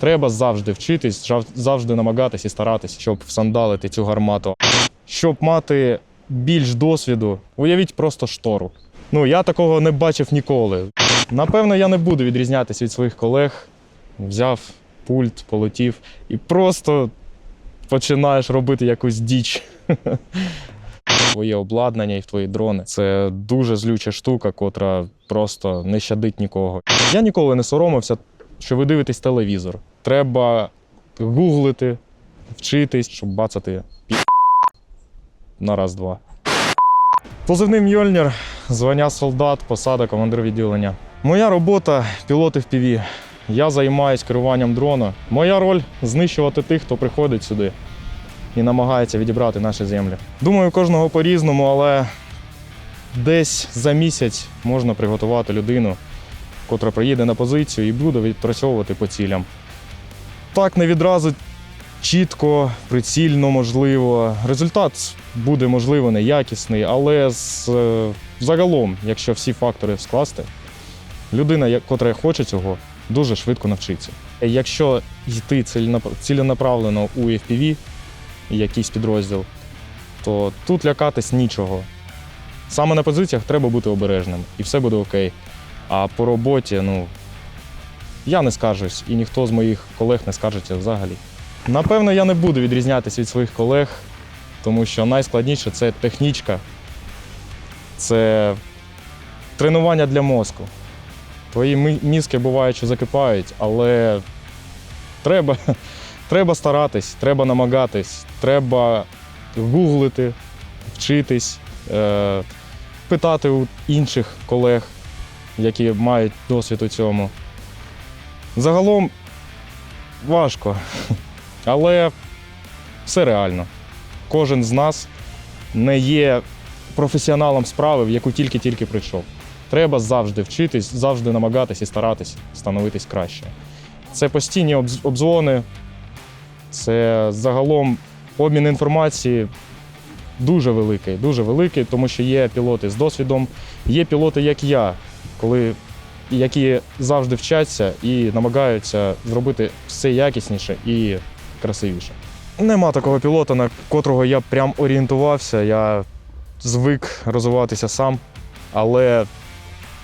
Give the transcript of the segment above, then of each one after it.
Треба завжди вчитись, завжди намагатись і старатись, щоб всандалити цю гармату. Щоб мати більш досвіду, уявіть просто штору. Ну, я такого не бачив ніколи. Напевно, я не буду відрізнятися від своїх колег. Взяв пульт, полетів і просто починаєш робити якусь діч. Твоє обладнання і в твої дрони. Це дуже злюча штука, котра просто не щадить нікого. Я ніколи не соромився, що ви дивитесь телевізор. Треба гуглити, вчитись, щоб бацати пі на раз-два. Позивний Мьольнір, звання солдат, посада, командир відділення. Моя робота пілоти в ПІВІ. Я займаюсь керуванням дрона. Моя роль знищувати тих, хто приходить сюди і намагається відібрати наші землі. Думаю, кожного по-різному, але десь за місяць можна приготувати людину, котра приїде на позицію і буде відпрацьовувати по цілям. Так, не відразу чітко, прицільно, можливо. Результат буде, можливо, неякісний, але з, е, загалом, якщо всі фактори скласти, людина, котра хоче цього, дуже швидко навчиться. Якщо йти ціленаправлено у FPV, якийсь підрозділ, то тут лякатись нічого. Саме на позиціях треба бути обережним, і все буде окей. А по роботі, ну, я не скаржусь, і ніхто з моїх колег не скаржиться взагалі. Напевно, я не буду відрізнятися від своїх колег, тому що найскладніше це технічка, це тренування для мозку. Твої мізки бувають, що закипають, але треба, треба старатись, треба намагатись, треба гуглити, вчитись, е, питати у інших колег, які мають досвід у цьому. Загалом важко, але все реально. Кожен з нас не є професіоналом справи, в яку тільки-тільки прийшов. Треба завжди вчитись, завжди намагатись і старатись становитись краще. Це постійні обдзвони, це загалом обмін інформації дуже великий, дуже великий, тому що є пілоти з досвідом, є пілоти, як я, коли, які завжди вчаться і намагаються зробити все якісніше і красивіше. Нема такого пілота, на котрого я прям орієнтувався. Я звик розвиватися сам, але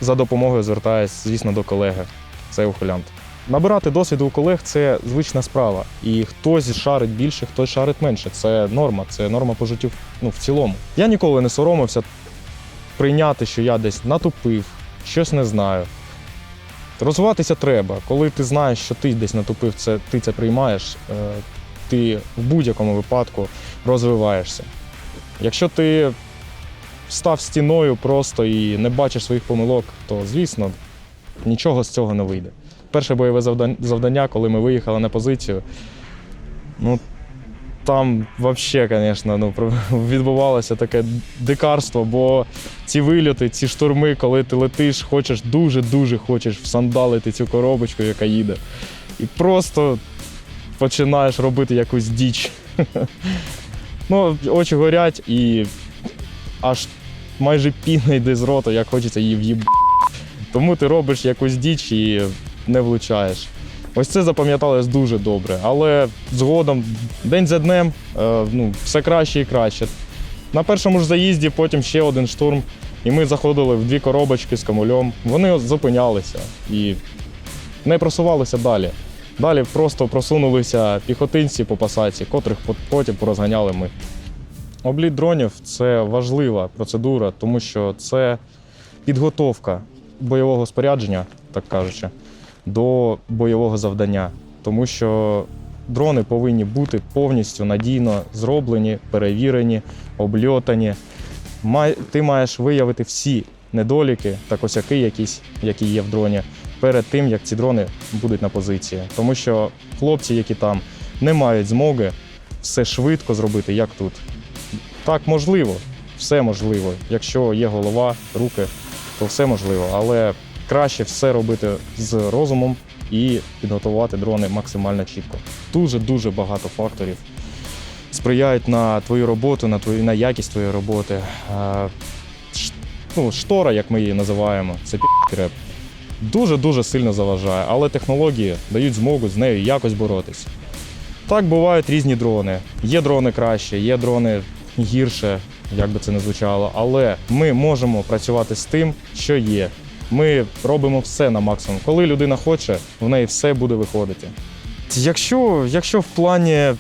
за допомогою звертаюся, звісно, до колеги. Це ухилянт. Набирати досвіду у колег це звична справа. І хтось шарить більше, хтось шарить менше. Це норма, це норма по життю ну, в цілому. Я ніколи не соромився прийняти, що я десь натупив, щось не знаю. Розвиватися треба. Коли ти знаєш, що ти десь натупив, це, ти це приймаєш, е, ти в будь-якому випадку розвиваєшся. Якщо ти став стіною просто і не бачиш своїх помилок, то звісно нічого з цього не вийде. Перше бойове завдання, коли ми виїхали на позицію, ну там взагалі, звісно, ну, відбувалося таке дикарство, бо ці вильоти, ці штурми, коли ти летиш, хочеш дуже-дуже хочеш всандалити цю коробочку, яка їде. І просто починаєш робити якусь діч. Ну, очі горять і аж майже піна йде з рота, як хочеться її в'їб. Тому ти робиш якусь діч і не влучаєш. Ось це запам'яталось дуже добре. Але згодом, день за днем, е, ну, все краще і краще. На першому ж заїзді потім ще один штурм, і ми заходили в дві коробочки з камульом. Вони зупинялися і не просувалися далі. Далі просто просунулися піхотинці по пасаці, котрих потім порозганяли ми. Обліт дронів це важлива процедура, тому що це підготовка бойового спорядження, так кажучи, до бойового завдання. Тому що дрони повинні бути повністю надійно зроблені, перевірені, обльотані. Ти маєш виявити всі недоліки та косяки, якісь, які є в дроні, перед тим, як ці дрони будуть на позиції. Тому що хлопці, які там, не мають змоги все швидко зробити, як тут. Так, можливо, все можливо. Якщо є голова, руки, то все можливо. Але краще все робити з розумом і підготувати дрони максимально чітко. Дуже дуже багато факторів сприяють на твою роботу, на твою на якість твоєї роботи. Е, Ну, штора, як ми її називаємо, це пі***й дуже-дуже сильно заважає, але технології дають змогу з нею якось боротися. Так бувають різні дрони. Є дрони краще, є дрони гірше, як би це не звучало. Але ми можемо працювати з тим, що є. Ми робимо все на максимум. Коли людина хоче, в неї все буде виходити. Якщо, якщо в плані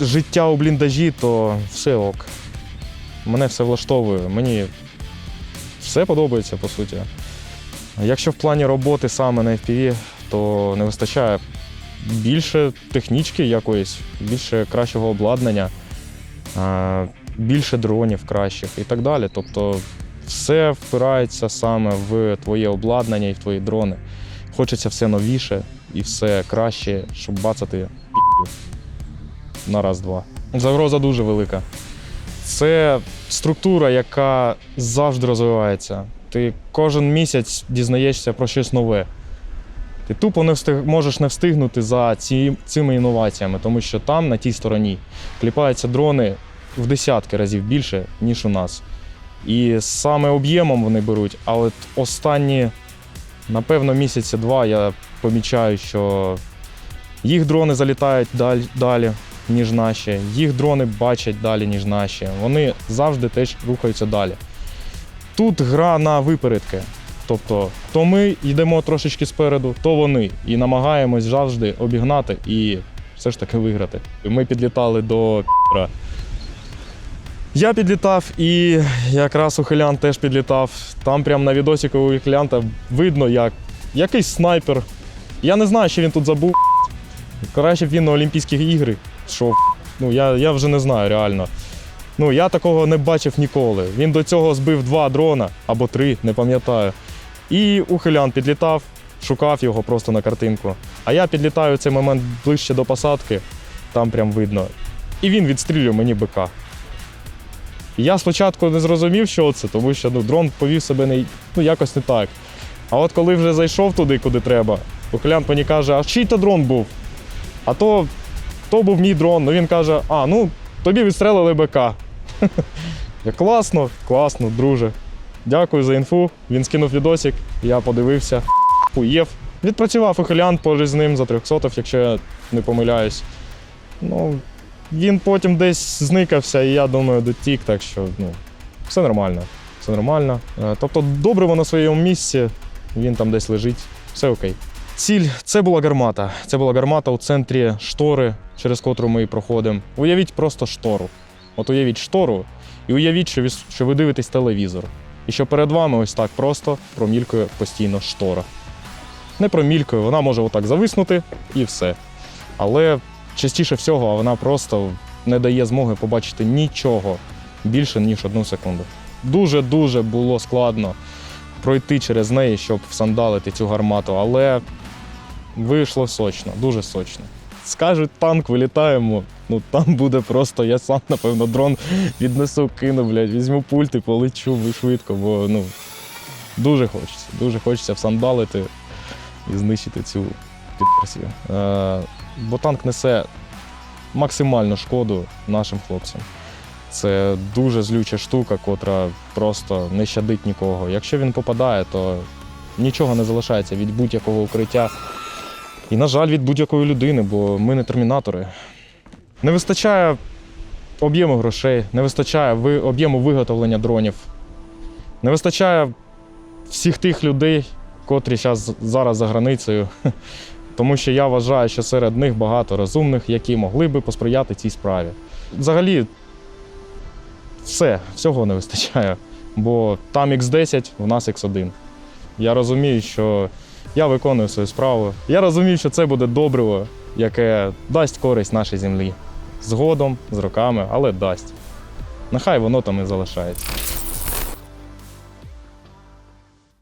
життя у бліндажі, то все ок. Мене все влаштовує. Мені все подобається, по суті. Якщо в плані роботи саме на FPV, то не вистачає більше технічки якоїсь, більше кращого обладнання, більше дронів кращих і так далі. Тобто все впирається саме в твоє обладнання і в твої дрони. Хочеться все новіше і все краще, щоб бацати на раз-два. Загроза дуже велика. Це структура, яка завжди розвивається. Ти кожен місяць дізнаєшся про щось нове. Ти тупо не встиг, можеш не встигнути за ці, цими інноваціями, тому що там, на тій стороні, кліпаються дрони в десятки разів більше, ніж у нас. І саме об'ємом вони беруть, а от останні, напевно, місяці два я помічаю, що їх дрони залітають далі, далі, ніж наші, їх дрони бачать далі, ніж наші. Вони завжди теж рухаються далі. Тут гра на випередки. Тобто, то ми йдемо трошечки спереду, то вони. І намагаємось завжди обігнати і все ж таки виграти. Ми підлітали до пі***ра. Я підлітав і якраз у ухилян теж підлітав. Там прямо на відосіку у ухилянта видно, як якийсь снайпер. Я не знаю, що він тут забув. Краще б він на Олімпійські ігри йшов. Ну, я, я вже не знаю реально. Ну, я такого не бачив ніколи. Він до цього збив два дрона або три, не пам'ятаю. І ухилян підлітав, шукав його просто на картинку. А я підлітаю цей момент ближче до посадки, там прям видно. І він відстрілює мені бика. Я спочатку не зрозумів, що це, тому що ну, дрон повів себе не, ну, якось не так. А от коли вже зайшов туди, куди треба, ухилян мені каже, а чий то дрон був? А то, то був мій дрон. Ну він каже, а, ну тобі відстрелили БК. Я класно, класно, друже. Дякую за інфу. Він скинув відосик, я подивився, хуєв. Відпрацював поруч з ним за 300, якщо я не помиляюсь. Ну, він потім десь зникався, і я думаю, дотік, так що ну, все нормально. Все нормально. Е, Тобто добре на своєму місці, він там десь лежить, все окей. Ціль це була гармата. Це була гармата у центрі штори, через котру ми проходимо. Уявіть просто штору. От уявіть штору, і уявіть, що ви, дивитесь телевізор. І що перед вами ось так просто промількує постійно штора. Не промількує, вона може отак зависнути і все. Але частіше всього вона просто не дає змоги побачити нічого більше, ніж одну секунду. Дуже-дуже було складно пройти через неї, щоб всандалити цю гармату, але вийшло сочно, дуже сочно. Скажуть, танк вилітаємо. Ну там буде просто, я сам, напевно, дрон віднесу, кину, блядь, візьму пульт і полечу швидко, бо ну дуже хочеться. Дуже хочеться всандалити і знищити цю підперсію. Бо танк несе максимальну шкоду нашим хлопцям. Це дуже злюча штука, котра просто не щадить нікого. Якщо він попадає, то нічого не залишається від будь-якого укриття. І, на жаль, від будь-якої людини, бо ми не термінатори. Не вистачає об'єму грошей, не вистачає ви- об'єму виготовлення дронів, не вистачає всіх тих людей, котрі зараз за границею. Тому що я вважаю, що серед них багато розумних, які могли би посприяти цій справі. Взагалі, все, всього не вистачає. Бо там X10, у нас X1. Я розумію, що я виконую свою справу. Я розумію, що це буде добриво, яке дасть користь нашій землі. Згодом, з роками, але дасть. Нехай воно там і залишається.